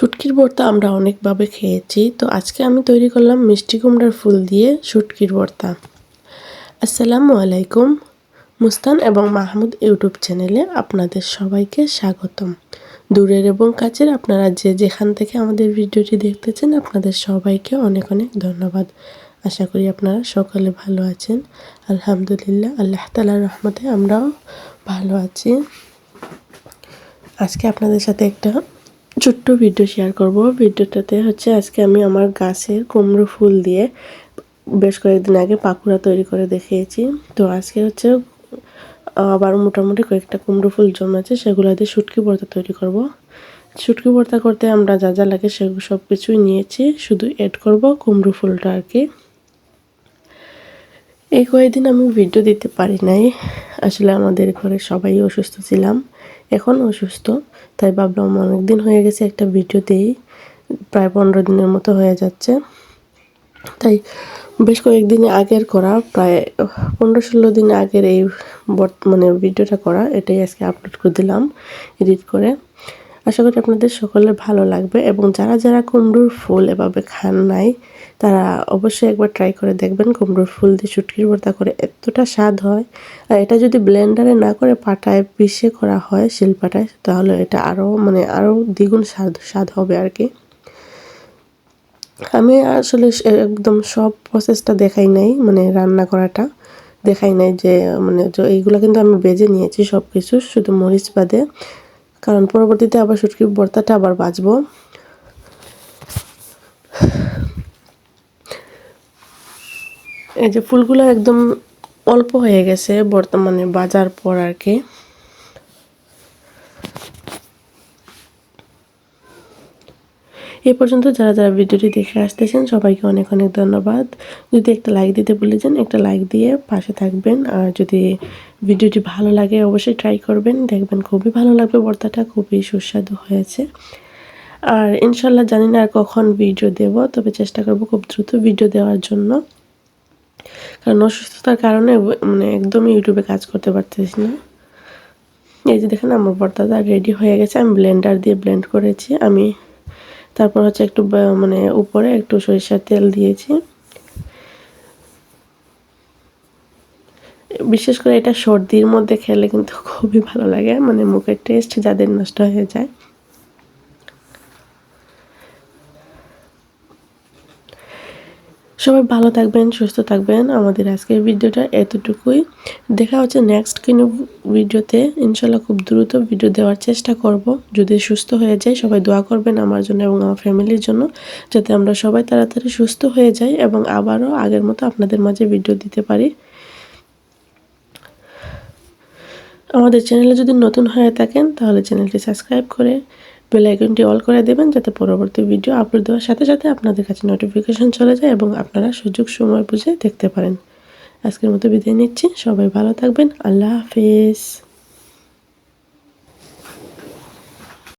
শুটকির ভর্তা আমরা অনেকভাবে খেয়েছি। তো আজকে আমি তৈরি করলাম মিষ্টি কুমড়ার ফুল দিয়ে শুটকির ভর্তা। আসসালামু আলাইকুম। মুস্তান এবং মাহমুদ ইউটিউব চ্যানেলে আপনাদের সবাইকে স্বাগতম। দূরের এবং কাছের আপনারা যে যেখান থেকে আমাদের ভিডিওটি দেখতেছেন, আপনাদের সবাইকে অনেক অনেক ধন্যবাদ। আশা করি আপনারা সকলে ভালো আছেন। আলহামদুলিল্লাহ, আল্লাহ তালার রহমতে আমরাও ভালো আছি। আজকে আপনাদের সাথে একটা ছোট্ট ভিডিও শেয়ার করব। ভিডিওটাতে হচ্ছে আজকে আমি আমার গাছের কুমড়ো ফুল দিয়ে বেশ কয়েকদিন আগে পাকুড়া তৈরি করে দেখিয়েছি। তো আজকে হচ্ছে, আবার মোটামুটি কয়েকটা কুমড়ো ফুল জমেছে সেগুলো দিয়ে শুটকি ভর্তা তৈরি করব। শুটকি ভর্তা করতে আমরা যা যা লাগে সেগুলো সব কিছুই নিয়েছি, শুধু এড করব কুমড়ো ফুলটা আর কি। এই কয়েকদিন আমি ভিডিও দিতে পারি নাই। আসলে আমাদের ঘরে সবাই অসুস্থ ছিলাম। এখন অসুস্থ, তাই ভাবলাম অনেক দিন হয়ে গেছে একটা ভিডিও দিই প্রায় পনেরো দিনের মতো হয়ে যাচ্ছে। তাই বেশ কয়েকদিন আগের করা, প্রায় পনেরো ষোলো দিন আগের এই মানে ভিডিওটা করা, এটাই আজকে আপলোড করে দিলাম এডিট করে। আশা করি আপনাদের সকলের ভালো লাগবে এবং যারা যারা কুমড়োর ফুল এভাবে খান নাই, তারা অবশ্যই একবার ট্রাই করে দেখবেন কুমড়োর ফুল দিয়ে চুটকির ভর্তা করে এতটা স্বাদ হয়। আর এটা যদি ব্লেন্ডারে না করে পাটায় পিষে করা হয় শিলপাটায়, তাহলে এটা আরও মানে আরও দ্বিগুণ স্বাদ স্বাদ হবে আর কি। আমি আসলে একদম সব প্রসেসটা দেখাই নাই মানে রান্না করাটা দেখাই নাই যে মানে এইগুলো কিন্তু আমি বেজে নিয়েছি সব কিছু শুধু মরিচ বাদে। কারণ পরবর্তীতে আবার শুটকি বর্তাটা আবার বাঁচবো এই যে ফুলগুলো একদম অল্প হয়ে গেছে বর্তমানে বাজার পর আর কি। এই পর্যন্ত যারা যারা ভিডিওটি দেখে আসতেছেন, সবাইকে অনেক অনেক ধন্যবাদ। যদি একটা লাইক দিতে ভুলে যান, একটা লাইক দিয়ে পাশে থাকবেন। আর যদি ভিডিওটি ভালো লাগে, অবশ্যই ট্রাই করবেন। দেখবেন খুবই ভালো লাগবে, বর্তাটা খুবই সুস্বাদু হয়েছে। আর ইনশাল্লাহ জানি না আর কখন ভিডিও দেব, তবে চেষ্টা করব খুব দ্রুত ভিডিও দেওয়ার জন্য। কারণ অসুস্থতার কারণে মানে একদমই ইউটিউবে কাজ করতে পারতেছি না। এই যে দেখেন, আমার বর্তাটা রেডি হয়ে গেছে। আমি ব্লেন্ডার দিয়ে ব্লেন্ড করেছি। আমি তারপর হচ্ছে একটু মানে উপরে একটু সরিষার তেল দিয়েছি। বিশেষ করে এটা সর্দির মধ্যে খেলে কিন্তু খুবই ভালো লাগে মানে মুখের টেস্ট যাদের নষ্ট হয়ে যায়। সবাই ভালো থাকবেন, সুস্থ থাকবেন। আমাদের আজকের ভিডিওটা এতটুকুই। দেখা হচ্ছে নেক্সট কোনো ভিডিওতে। ইনশাল্লাহ খুব দ্রুত ভিডিও দেওয়ার চেষ্টা করব। যদি সুস্থ হয়ে যায় সবাই দোয়া করবেন আমার জন্য এবং আমার ফ্যামিলির জন্য, যাতে আমরা সবাই তাড়াতাড়ি সুস্থ হয়ে যাই এবং আবারও আগের মতো আপনাদের মাঝে ভিডিও দিতে পারি। আমাদের চ্যানেলে যদি নতুন হয়ে থাকেন, তাহলে চ্যানেলটি সাবস্ক্রাইব করে বেল আইকনটি অল করে দেবেন যাতে পরবর্তী ভিডিও আপলোড দেওয়ার সাথে সাথে আপনাদের কাছে নোটিফিকেশন চলে যায় এবং আপনারা সুযোগ সময় বুঝে দেখতে পারেন। আজকের মতো বিদায় নিচ্ছি। সবাই ভালো থাকবেন। আল্লাহ হাফিজ।